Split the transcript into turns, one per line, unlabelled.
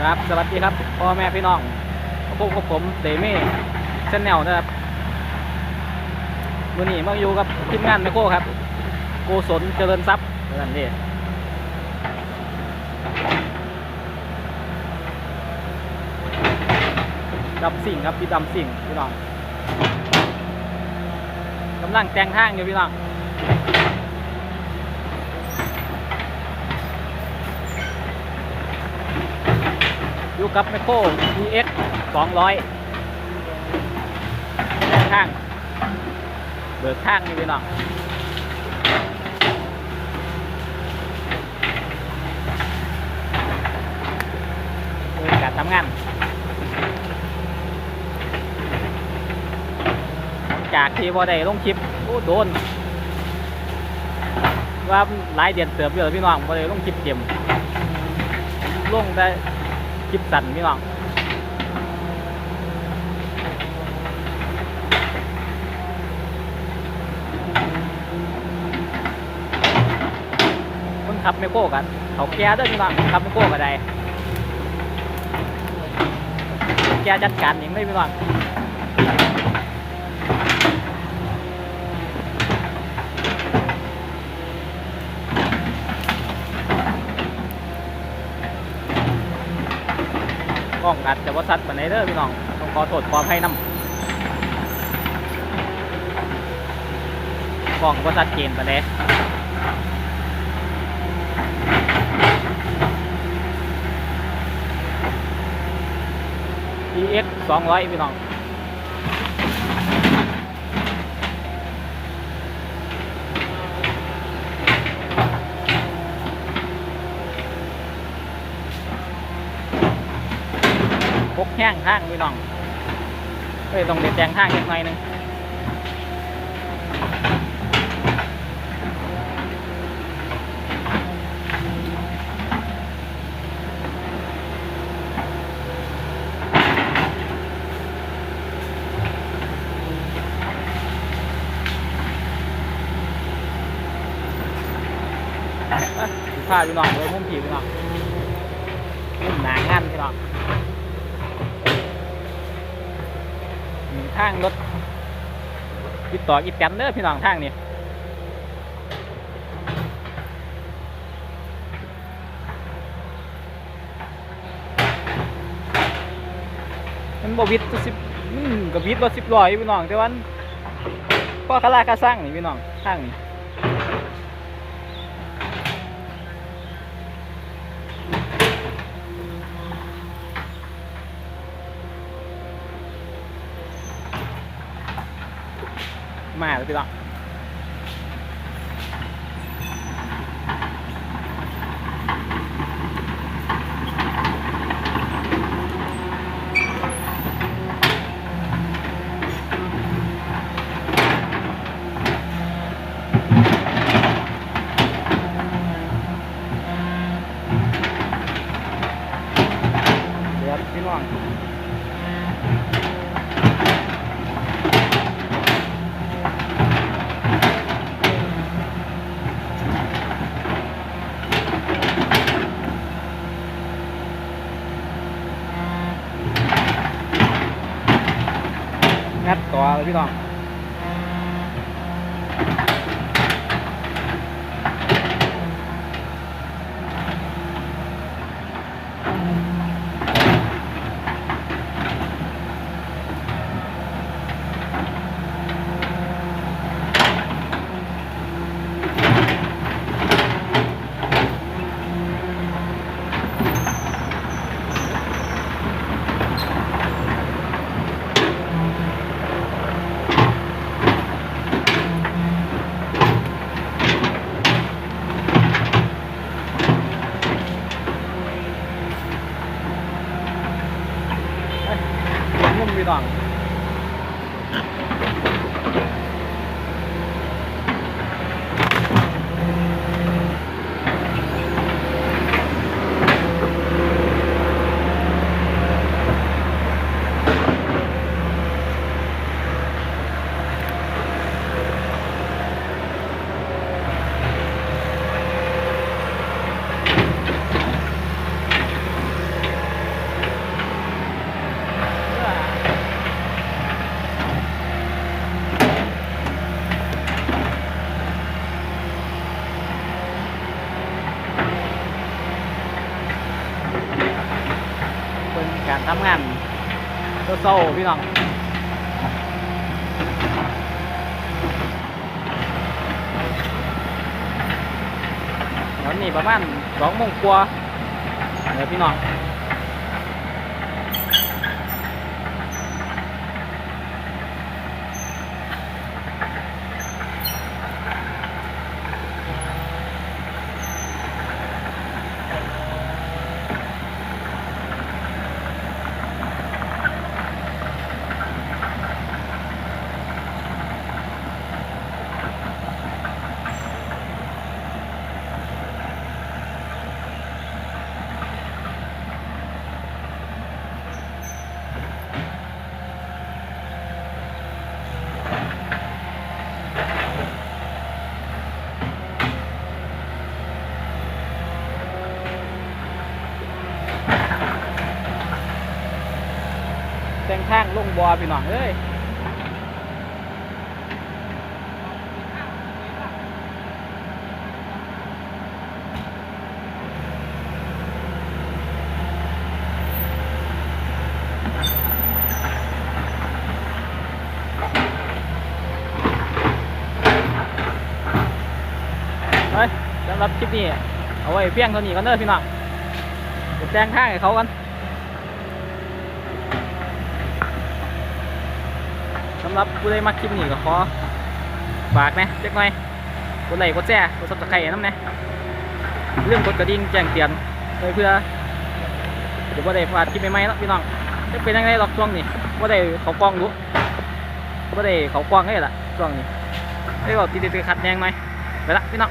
ครับ สวัสดีครับพ่อแม่พี่น้องพบกับผมเดมี่ชแนลนะครับวันนี้มาอยู่กับทีมงานไมโครครับโกศลเจริญทรัพย์นั่นนี่ดำสิ่งครับพี่ดำสิ่งพี่น้องกำลังแต่งทางอยู่พี่น้อง อยู่กับไมโคร EX 200ข้าง เบิกข้างนี่พี่น้องการทำงานจากที่พอได้ลงคลิปโอ้โดนว่าหลายเดือนเติบเยอะพี่น้องพอได้ลงคลิปเต็มลงได้ คลิปสั้นพี่น้องคนขับไม่โก้กัน เขาแก้ด้วยพี่น้องคนขับไม่โก้กันใดแก้จัดการอย่างไม่พี่น้อง กัดจะว่าสัตว์ปานไหนเด้อพี่น้องต้องขอโทษขออภัยนำกล้องว่าสัตว์เจนปานไหนเอ็กสองร้อยพี่น้อง พกแห้งข้างพี่น้องเอ้ยต้องเด็ดแจงข้างอีกหน่อยนึงผ้าพี่น้องเลยมุมผีพี่น้องมุมหนางานพี่น้องอืม ทางรถติดต่ออีแตนเด้อพี่น้องทางนี่มันบวิดสิบกับวิดรถสิบลอยพี่น้องแต่วันพ่อคาราคาสร้างนี่พี่น้องทางนี้ มาแล้วพี่น้องเดี๋ยวพี่น้อง งัดต่อ 档5 ngàn Cơ sâu พี่น้องวันนี้ประมาณสองโมงกว่าเดี๋ยวพี่น้อง แต่งทางลงบอพี่น้องเอ้ยเฮ้ยสำหรับคลิปนี้ เอาไว้เพียงเท่านี้กันเด้อพี่น้องแต่งทางให้เขากันำหรับผู้ใดมาคลิปนี้ก็ขอฝากนะเล็กน้อยกดไลค์กดแชร์กดซับสไครต์น้ำนะเรื่องกดกระดิ่งแจ้งเตือนเพื่อเดี๋ยวว่าได้พลาดคลิปใหม่ๆแล้วพี่น้องจะเป็นยังไงหรอกช่วงนี้ว่าได้เขากล้องรู้ว่าได้เขากล้องให้ละช่วงนี้ได้บอกตีตีขัดแยงไหมไปละพี่น้อง